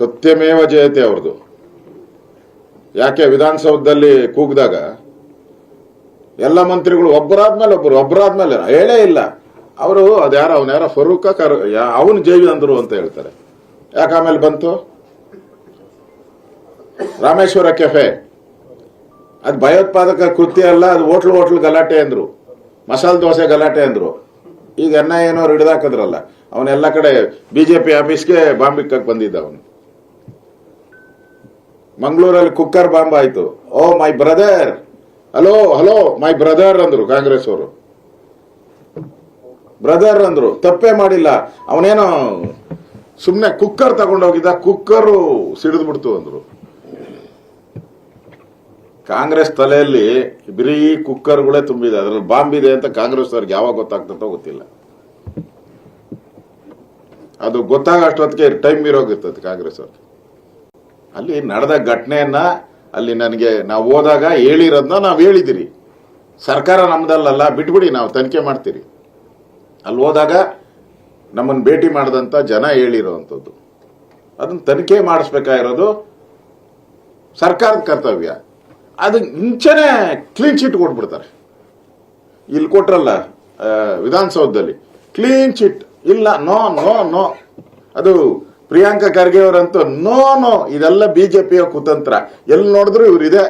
ಸತ್ಯಮೇವ ಜಯತೆ ಅವ್ರದ್ದು ಯಾಕೆ ವಿಧಾನಸೌಧದಲ್ಲಿ ಕೂಗಿದಾಗ ಎಲ್ಲ ಮಂತ್ರಿಗಳು ಒಬ್ಬರಾದ್ಮೇಲೆ ಒಬ್ಬರು ಒಬ್ಬರಾದ್ಮೇಲೆ ಹೇಳೇ ಇಲ್ಲ. ಅವರು ಅದ್ಯಾರ ಅವನ ಯಾರ ಫರೂಕ ಕರ್ ಅವನು ಜೈವಿ ಅಂದರು ಅಂತ ಹೇಳ್ತಾರೆ. ಯಾಕೆ ಆಮೇಲೆ ಬಂತು? ರಾಮೇಶ್ವರ ಕೆಫೆ. ಅದು ಭಯೋತ್ಪಾದಕ ಕೃತ್ಯ ಅಲ್ಲ, ಅದು ಹೋಟ್ಲು ಹೋಟ್ಲು ಗಲಾಟೆ ಅಂದ್ರು. ಮಸಾಲ ದೋಸೆ ಗಲಾಟೆ ಅಂದ್ರು. ಈಗ ಎನ್ನ ಏನೋ ಹಿಡಿದಾಕಿದ್ರಲ್ಲ ಅವನೆಲ್ಲ ಕಡೆ ಬಿಜೆಪಿ ಆಫೀಸ್ಗೆ ಬಾಂಬ್ ಇಕ್ಕಕ್ ಬಂದಿದ್ದ ಅವನು. ಮಂಗಳೂರಲ್ಲಿ ಕುಕ್ಕರ್ ಬಾಂಬ್ ಆಯ್ತು. ಓ, my brother. Hello hello, my brother ಅಂದ್ರು ಕಾಂಗ್ರೆಸ್ ಅವರು. ಬ್ರದರ್ ಅಂದ್ರು, ತಪ್ಪೇ ಮಾಡಿಲ್ಲ. ಅವನೇನೋ ಸುಮ್ಮನೆ ಕುಕ್ಕರ್ ತಗೊಂಡೋಗಿದ್ದ, ಕುಕ್ಕರು ಸಿಡಿದು ಬಿಡ್ತು ಅಂದ್ರು. ಕಾಂಗ್ರೆಸ್ ತಲೆಯಲ್ಲಿ ಬರೀ ಕುಕ್ಕರ್ಗಳೇ ತುಂಬಿದೆ. ಅದ್ರಲ್ಲಿ ಬಾಂಬ್ ಇದೆ ಅಂತ ಕಾಂಗ್ರೆಸ್ ಅವ್ರಿಗೆ ಯಾವಾಗ ಗೊತ್ತಾಗ್ತದೋ ಗೊತ್ತಿಲ್ಲ. ಅದು ಗೊತ್ತಾಗ ಅಷ್ಟೊತ್ತಿಗೆ ಟೈಮ್ ಇರೋಗಿರ್ತದೆ ಕಾಂಗ್ರೆಸ್ ಅವ್ರಿಗೆ. ಅಲ್ಲಿ ನಡೆದ ಘಟನೆಯನ್ನ ಅಲ್ಲಿ ನನಗೆ ನಾವು ಹೋದಾಗ ಹೇಳಿರೋದನ್ನ ನಾವು ಹೇಳಿದಿರಿ. ಸರ್ಕಾರ ನಮ್ದಲ್ಲ ಬಿಟ್ಬಿಡಿ ನಾವು ತನಿಖೆ ಮಾಡ್ತೀರಿ. ಅಲ್ಲಿ ಹೋದಾಗ ನಮ್ಮನ್ನು ಭೇಟಿ ಮಾಡಿದಂಥ ಜನ ಹೇಳಿರೋವಂಥದ್ದು ಅದನ್ನು ತನಿಖೆ ಮಾಡಿಸ್ಬೇಕಾಗಿರೋದು ಸರ್ಕಾರದ ಕರ್ತವ್ಯ. ಅದು ಮುಂಚೆನೆ ಕ್ಲೀನ್ ಚಿಟ್ ಕೊಟ್ಬಿಡ್ತಾರೆ. ಇಲ್ಲಿ ಕೊಟ್ರಲ್ಲ ವಿಧಾನಸೌಧದಲ್ಲಿ. ಕ್ಲೀನ್ ಚಿಟ್ ಇಲ್ಲ ನೋ ನೋ ನೋ ಅದು ಪ್ರಿಯಾಂಕಾ ಖರ್ಗೆ ಅವರಂತೂ ನೋ ನೋ ಇದೆಲ್ಲ ಬಿಜೆಪಿಯ ಕುತಂತ್ರ. ಎಲ್ಲಿ ನೋಡಿದ್ರು ಇವ್ರಿದೆ.